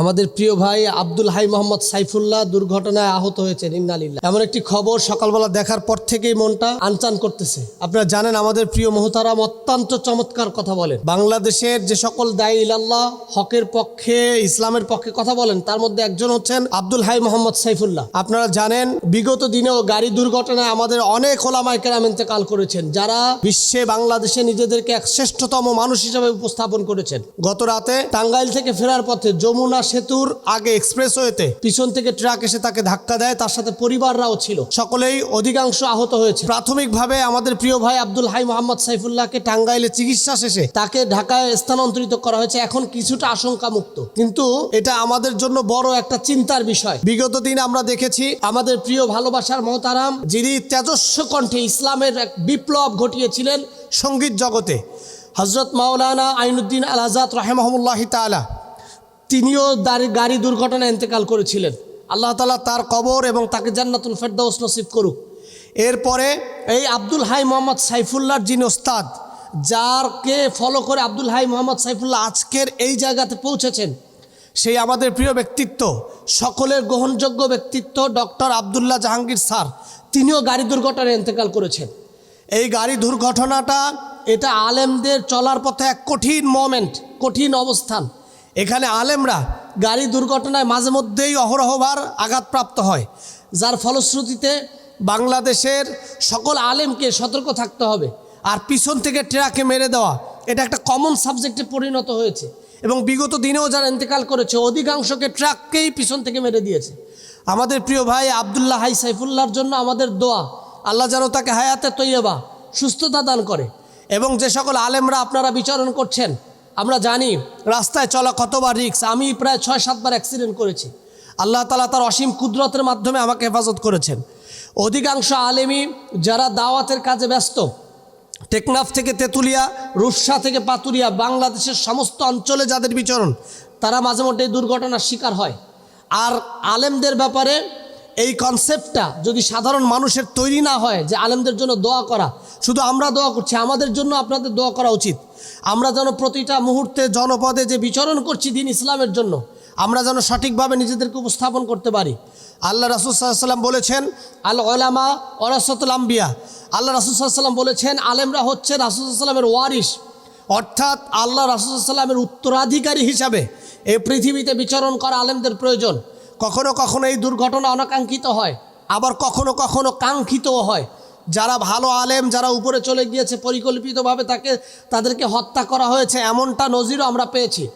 আমাদের প্রিয় ভাই আব্দুল হাই মোহাম্মদ সাইফুল্লাহ দুর্ঘটনায় আহত হয়েছেন, ইন্নালিল্লাহ। এমন একটি খবর সকালবেলা দেখার পর থেকেই মনটা আনচান করতেছে। আপনারা জানেন আমাদের প্রিয় মোহতারাম অত্যন্ত চমৎকার কথা বলেন। বাংলাদেশের যে সকল দায়ী ইলাল্লাহ, হকের পক্ষে, ইসলামের পক্ষে কথা বলেন, তার মধ্যে একজন হচ্ছেন আব্দুল হাই মোহাম্মদ সাইফুল্লাহ। আপনারা জানেন, বিগত দিনেও গাড়ি দুর্ঘটনায় আমাদের অনেক ওলামায় কেরাম ইন্তেকাল করেছেন, যারা বিশ্বে বাংলাদেশে নিজেদেরকে এক শ্রেষ্ঠতম মানুষ হিসেবে উপস্থাপন করেছেন। গত রাতে টাঙ্গাইল থেকে ফেরার পথে যমুনা সেতুর আগে এক্সপ্রেসওয়েতে পিছন থেকে ট্রাক এসে তাকে ধাক্কা দেয়, তার সাথে পরিবাররাও ছিল। সকলেই অধিকাংশ আহত হয়েছে। প্রাথমিকভাবে আমাদের প্রিয় ভাই আব্দুল হাই মোহাম্মদ সাইফুল্লাহকে টাঙ্গাইলে চিকিৎসা শেষে তাকে ঢাকায় স্থানান্তরিত করা হয়েছে। এখন কিছুটা আশঙ্কা মুক্ত কিন্তু এটা আমাদের জন্য বড় একটা চিন্তার বিষয়। বিগত দিন আমরা দেখেছি আমাদের প্রিয় ভালোবাসার মহতারাম, যিনি তেজস্ব কণ্ঠে ইসলামের এক বিপ্লব ঘটিয়েছিলেন সংগীত জগতে। হজরত মাওলানা আইনুদ্দিন আল আজাদ রাহেমহমুল্লাহ তালা তিনিও গাড়ি দুর্ঘটনায় ইন্তেকাল করেছিলেন। আল্লাহ তালা তার কবর এবং তাকে জান্নাতুল ফেরদাউস নসিব করুক। এরপরে এই আব্দুল হাই মোহাম্মদ সাইফুল্লাহর যিনি ওস্তাদ, যারকে ফলো করে আব্দুল হাই মোহাম্মদ সাইফুল্লাহ আজকের এই জায়গাতে পৌঁছেছেন, সেই আমাদের প্রিয় ব্যক্তিত্ব, সকলের গ্রহণযোগ্য ব্যক্তিত্ব ডক্টর আবদুল্লাহ জাহাঙ্গীর স্যার। তিনিও গাড়ি দুর্ঘটনায় ইন্তেকাল করেছেন। এই গাড়ি দুর্ঘটনাটা, এটা আলেমদের চলার পথে এক কঠিন মোমেন্ট কঠিন অবস্থান। এখানে আলেমরা গাড়ি দুর্ঘটনায় মাঝে মধ্যেই অহরহবার আঘাতপ্রাপ্ত হয়, যার ফলশ্রুতিতে বাংলাদেশের সকল আলেমকে সতর্ক থাকতে হবে আর পিছন থেকে ট্রাকে মেরে দেওয়া, এটা একটা কমন সাবজেক্টে পরিণত হয়েছে এবং বিগত দিনেও যারা ইন্তেকাল করেছে, অধিকাংশকে ট্রাককেই পিছন থেকে মেরে দিয়েছে। আমাদের প্রিয় ভাই আবদুল্লাহ হাই সাইফুল্লাহর জন্য আমাদের দোয়া, আল্লাহ যেন তাকে হায়াতে তৈয়বা, সুস্থতা দান করে এবং যে সকল আলেমরা আপনারা বিচরণ করছেন আমরা জানি রাস্তায় চলা কতবার রিক্স আমি প্রায় ছয়, সাতবার অ্যাক্সিডেন্ট করেছি। আল্লাহ তালা তার অসীম কুদরতের মাধ্যমে আমাকে হেফাজত করেছেন। অধিকাংশ আলেমই যারা দাওয়াতের কাজে ব্যস্ত, টেকনাফ থেকে তেঁতুলিয়া, রূপসা থেকে পাতুরিয়া, বাংলাদেশের সমস্ত অঞ্চলে যাদের বিচরণ, তারা মাঝে মধ্যে দুর্ঘটনার শিকার হয়। আর আলেমদের ব্যাপারে এই কনসেপ্টটা যদি সাধারণ মানুষের তৈরি না হয়, যে আলেমদের জন্য দোয়া করা, শুধু আমরা দোয়া করছি, আমাদের জন্য আপনাদের দোয়া করা উচিত। আমরা যেন প্রতিটা মুহূর্তে জনপদে যে বিচরণ করছি দিন ইসলামের জন্য, আমরা যেন সঠিকভাবে নিজেদেরকে উপস্থাপন করতে পারি। আল্লাহ রাসুল সাল্লাম বলেছেন, আল ওলামা ওরাসতুল আম্বিয়া। আল্লাহ রাসুল সাল্লাম বলেছেন, আলেমরা হচ্ছে রাসুল সাল্লামের ওয়ারিস অর্থাৎ আল্লাহ রাসুল সাল্লামের উত্তরাধিকারী হিসাবে এই পৃথিবীতে বিচরণ করা আলেমদের প্রয়োজন। কখনো কখনো এই দুর্ঘটনা অনাকাঙ্ক্ষিত হয়, আবার কখনো কখনো কাঙ্ক্ষিতও হয়। যারা ভালো আলেম, যারা উপরে চলে গিয়েছে, পরিকল্পিতভাবে তাকে, তাদেরকে হত্যা করা হয়েছে, এমনটা নজিরও আমরা পেয়েছি।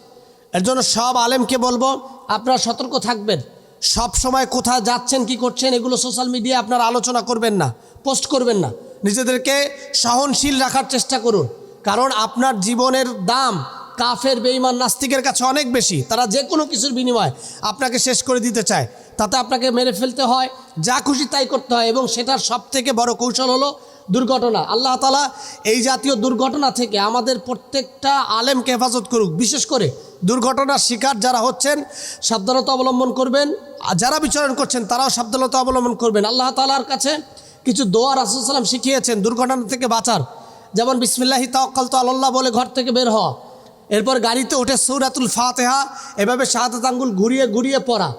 এর জন্য সব আলেমকে বলব, আপনারা সতর্ক থাকবেন। সব সময় কোথায় যাচ্ছেন, কি করছেন, এগুলো সোশ্যাল মিডিয়ায় আপনারা আলোচনা করবেন না, পোস্ট করবেন না। নিজেদেরকে সহনশীল রাখার চেষ্টা করুন। কারণ আপনার জীবনের দাম কাফের বেইমান নাস্তিকের কাছে অনেক বেশি। তারা যে কোনো কিছুর বিনিময় আপনাকে শেষ করে দিতে চায়। তাতে আপনাকে মেরে ফেলতে হয়, যা খুশি তাই করতে হয়, এবং সেটার সব থেকে বড় কৌশল হলো দুর্ঘটনা। আল্লাহ তালা এই জাতীয় দুর্ঘটনা থেকে আমাদের প্রত্যেকটা আলেমকে হেফাজত করুক। বিশেষ করে দুর্ঘটনার শিকার যারা হচ্ছেন, সাবধানতা অবলম্বন করবেন, আর যারা বিচরণ করছেন, তারাও সাবধানতা অবলম্বন করবেন। আল্লাহ তালার কাছে কিছু দোয়া রাসুলসাল্লাম শিখিয়েছেন দুর্ঘটনা থেকে বাঁচার। যেমন, বিসমিল্লাহি তাওয়াক্কাল তো আল্লাহ বলে ঘর থেকে বের হওয়া। এরপর গাড়িতে উঠে সৌরাতুল ফাতেহা, এভাবে শাহাদাত আঙ্গুল ঘুরিয়ে ঘুরিয়ে পড়া।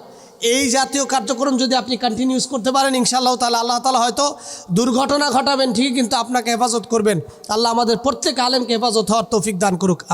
এই জাতীয় কার্যক্রম যদি আপনি কন্টিনিউস করতে পারেন, ইনশাআল্লাহ তাহলে আল্লাহ তালা হয়তো দুর্ঘটনা ঘটাবেন, ঠিকই কিন্তু আপনাকে হেফাজত করবেন। আল্লাহ আমাদের প্রত্যেক আলেমকে হেফাজত হওয়ার তৌফিক দান করুক।